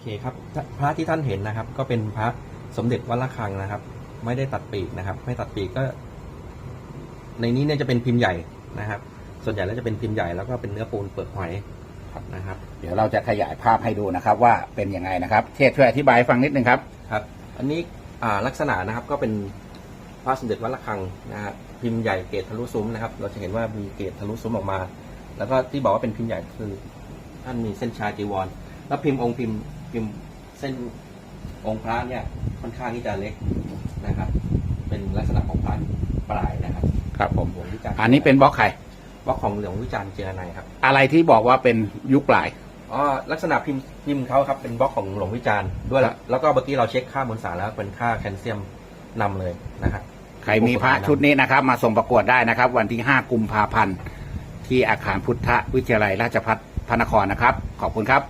เคครับพระที่ท่านเห็นนะครับ ก็เป็นพระสมเด็จวัดระฆังนะครับ ไม่ได้ตัดปีกนะครับ ไม่ตัดปีกก็ ในนี้เนี่ยจะเป็นพิมพ์ใหญ่นะครับ ส่วนใหญ่แล้วจะเป็นพิมพ์ใหญ่แล้วก็เป็นเนื้อปูนเปลือกหอยนะครับ เดี๋ยวเราจะขยายภาพให้ดูนะครับ ว่าเป็นยังไงนะครับเทศช่วยอธิบายให้ฟังนิดนึงครับครับ อันนี้อ่าลักษณะนะครับก็เป็นพระสมเด็จวัดระฆังนะครับพิมพ์ใหญ่เกตทะลุซุ้มนะครับ เราจะเห็นว่ามีเกตทะลุซุ้มออกมา แล้วก็ที่บอกว่าเป็นพิมพ์ใหญ่คือท่านมีเส้นชายจีวร แล้วพิมพ์องค์พิมพ์ พิมพ์เส้นองค์พระเนี่ยค่อนข้างที่จะเล็กนะครับ เป็นลักษณะของพระปลายนะครับ ครับผมหลวงวิจารณ์อันนี้เป็นบล็อกไข่บล็อกของหลวงวิจารณ์เจรไนยครับอะไรที่บอกว่าเป็นยุคปลายอ๋อลักษณะพิมพ์พิมพ์เขาครับเป็นบล็อกของหลวงวิจารณ์ด้วยครับแล้วก็เมื่อกี้เราเช็คค่ามวลสารแล้วเป็นค่าแคลเซียมนำเลยนะครับใครมีพระชุดนี้นะครับ มาส่งประกวดได้นะครับ วันที่ 5 กุมภาพันธ์ที่อาคารพุทธวิทยาลัยราชภัฏพระนครนะครับ ขอบคุณครับ